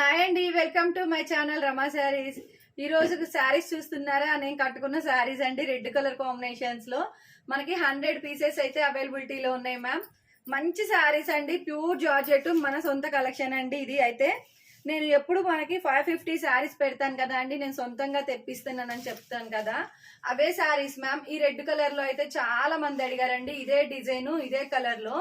Hi అండి welcome to my channel Rama sarees. ఈ రోజు శారీస్ చూస్తున్నారా? నేను కట్టుకున్న శారీస్ అండి రెడ్ కలర్ కాంబినేషన్స్లో. మనకి హండ్రెడ్ పీసెస్ అయితే అవైలబిలిటీలో ఉన్నాయి మ్యామ్ మంచి శారీస్ అండి ప్యూర్ జార్జెట్ మన సొంత కలెక్షన్ అండి ఇది అయితే. నేను ఎప్పుడు మనకి ఫైవ్ ఫిఫ్టీ శారీస్ పెడతాను కదా అండి నేను సొంతంగా తెప్పిస్తున్నానని చెప్తాను కదా. అవే శారీస్ మ్యామ్ ఈ రెడ్ కలర్లో అయితే చాలా మంది అడిగారండి ఇదే డిజైన్ ఇదే కలర్లో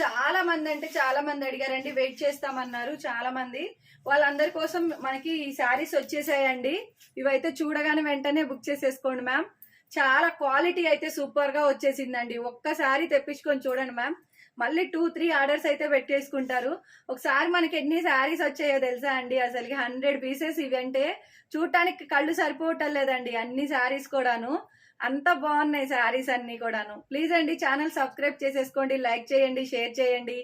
చాలా మంది అంటే చాలా మంది అడిగారండి వెయిట్ చేస్తామన్నారు చాలా మంది. వాళ్ళందరి కోసం మనకి ఈ శారీస్ వచ్చేసాయండి. ఇవైతే చూడగానే వెంటనే బుక్ చేసేసుకోండి మ్యామ్ చాలా క్వాలిటీ అయితే సూపర్గా వచ్చేసిందండి. ఒక్కసారి తెప్పించుకొని చూడండి మ్యామ్ మళ్ళీ టూ త్రీ ఆర్డర్స్ అయితే పెట్టేసుకుంటారు. ఒకసారి మనకి ఎన్ని శారీస్ వచ్చాయో తెలుసా అండి? అసలు హండ్రెడ్ పీసెస్ ఇవంటే చూడటానికి కళ్ళు సరిపోవటం లేదండి అన్ని శారీస్ కూడాను. అంత బాగున్నాయి శారీస్ అన్ని కూడాను. ప్లీజ్ అండి ఛానల్ సబ్స్క్రైబ్ చేసేసుకోండి లైక్ చేయండి షేర్ చేయండి.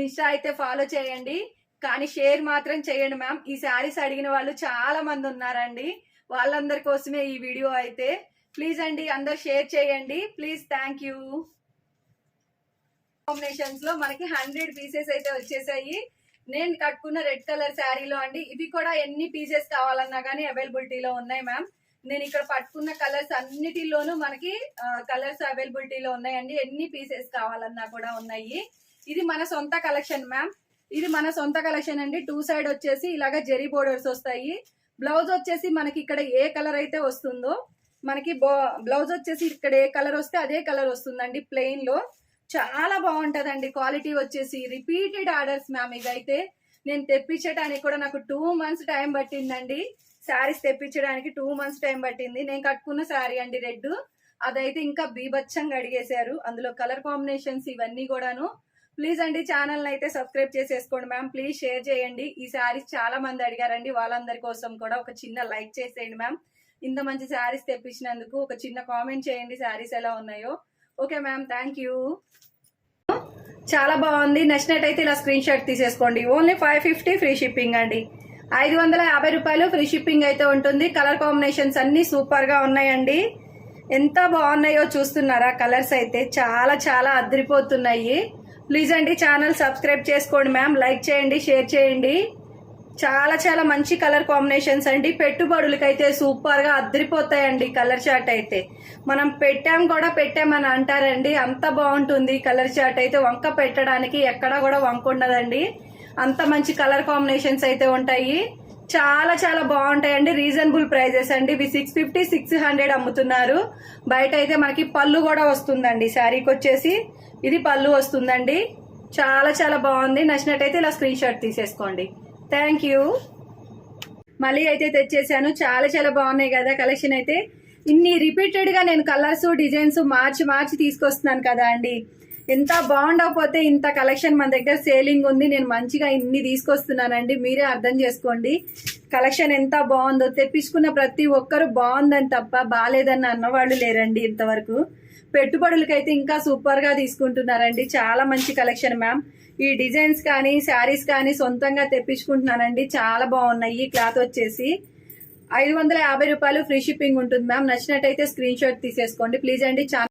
ఇన్స్టా అయితే ఫాలో చేయండి. కానీ షేర్ మాత్రం చేయండి మ్యామ్ ఈ శారీస్ అడిగిన వాళ్ళు చాలా మంది ఉన్నారండి. వాళ్ళందరి కోసమే ఈ వీడియో అయితే. ప్లీజ్ అండి అందరు షేర్ చేయండి. ప్లీజ్ థ్యాంక్ యూ కాంబినేషన్స్లో మనకి హండ్రెడ్ పీసెస్ అయితే వచ్చేసాయి. నేను కట్టుకున్న రెడ్ కలర్ శారీలో అండి. ఇవి కూడా ఎన్ని పీసెస్ కావాలన్నా కానీ అవైలబిలిటీలో ఉన్నాయి మ్యామ్ నేను ఇక్కడ పట్టుకున్న కలర్స్ అన్నిటిలోనూ మనకి కలర్స్ అవైలబిలిటీలో ఉన్నాయండి. ఎన్ని పీసెస్ కావాలన్నా కూడా ఉన్నాయి. ఇది మన సొంత కలెక్షన్ మ్యామ్. ఇది మన సొంత కలెక్షన్ అండి. టూ సైడ్ వచ్చేసి ఇలాగ జెరీ బోర్డర్స్ వస్తాయి. బ్లౌజ్ వచ్చేసి మనకి ఇక్కడ ఏ కలర్ అయితే వస్తుందో మనకి బ్లౌజ్ వచ్చేసి ఇక్కడ ఏ కలర్ వస్తే అదే కలర్ వస్తుందండి ప్లెయిన్లో. చాలా బాగుంటదండి క్వాలిటీ వచ్చేసి. రిపీటెడ్ ఆర్డర్స్ మ్యామ్ ఇదైతే నేను తెప్పించడానికి కూడా నాకు టూ మంత్స్ టైం పట్టిందండి. శారీస్ తెప్పించడానికి టూ మంత్స్ టైం పట్టింది. నేను కట్టుకున్న శారీ అండి రెడ్ అదైతే ఇంకా బీభత్సంగా అడిగేశారు అందులో కలర్ కాంబినేషన్స్ ఇవన్నీ కూడాను. ప్లీజ్ అండి ఛానల్ అయితే సబ్స్క్రైబ్ చేసేసుకోండి మ్యామ్. ప్లీజ్ షేర్ చేయండి. ఈ శారీస్ చాలా మంది అడిగారండి. వాళ్ళందరి కోసం కూడా ఒక చిన్న లైక్ చేసేయండి మ్యామ్. ఇంత మంచి శారీస్ తెప్పించినందుకు ఒక చిన్న కామెంట్ చేయండి శారీస్ ఎలా ఉన్నాయో. Okay ma'am. Thank you. చాలా బాగుంది. నచ్చినట్టయితే ఇలా స్క్రీన్ షాట్ తీసేసుకోండి. Only five fifty free shipping అండి. ఐదు వందల యాభై రూపాయలు ఫ్రీ షిప్పింగ్ అయితే ఉంటుంది. కలర్ కాంబినేషన్స్ అన్ని సూపర్గా ఉన్నాయండి. ఎంత బాగున్నాయో చూస్తున్నారా కలర్స్ అయితే. చాలా చాలా అదిరిపోతున్నాయి. ప్లీజ్ అండి ఛానల్ సబ్స్క్రైబ్ చేసుకోండి మ్యామ్. లైక్ చేయండి షేర్ చేయండి. చాలా చాలా మంచి కలర్ కాంబినేషన్స్ అండి. పెట్టుబడులకైతే సూపర్గా అద్దరిపోతాయండి కలర్ చార్ట్ అయితే. మనం పెట్టాం కూడా పెట్టామని అంటారండి. అంత బాగుంటుంది కలర్ చార్ట్ అయితే. వంక పెట్టడానికి ఎక్కడా కూడా వంక ఉండదండి. అంత మంచి కలర్ కాంబినేషన్స్ అయితే ఉంటాయి. చాలా చాలా బాగుంటాయండి. రీజనబుల్ ప్రైజెస్ అండి. ఇవి సిక్స్ ఫిఫ్టీ సిక్స్ హండ్రెడ్ అమ్ముతున్నారు. బయట అయితే మనకి పళ్ళు కూడా వస్తుందండి. శారీకి వచ్చేసి ఇది పళ్ళు వస్తుందండి. చాలా చాలా బాగుంది. నచ్చినట్టయితే ఇలా స్క్రీన్ షాట్ తీసేసుకోండి. థ్యాంక్ యూ మళ్ళీ అయితే తెచ్చేసాను. చాలా చాలా బాగున్నాయి కదా కలెక్షన్ అయితే. ఇన్ని రిపీటెడ్గా నేను కలర్స్ డిజైన్స్ మార్చి మార్చి తీసుకొస్తున్నాను కదా అండి. ఎంత బాగుండకపోతే ఇంత కలెక్షన్ మన దగ్గర సేలింగ్ ఉంది. నేను మంచిగా ఇన్ని తీసుకొస్తున్నానండి. మీరే అర్థం చేసుకోండి. కలెక్షన్ ఎంత బాగుందో. తెప్పించుకున్న ప్రతి ఒక్కరు బాగుందని తప్ప బాగాలేదని అన్నవాళ్ళు లేరండి ఇంతవరకు. పెట్టుబడులకైతే ఇంకా సూపర్గా తీసుకుంటున్నారండి. చాలా మంచి కలెక్షన్ మ్యామ్. ఈ డిజైన్స్ కానీ శారీస్ కానీ సొంతంగా తెప్పించుకుంటున్నానండి. చాలా బాగున్నాయి. ఈ క్లాత్ వచ్చేసి ఐదు వందల యాభై రూపాయలు ఫ్రీ షిప్పింగ్ ఉంటుంది మ్యామ్. నచ్చినట్టయితే స్క్రీన్ షాట్ తీసేసుకోండి. ప్లీజ్ అండి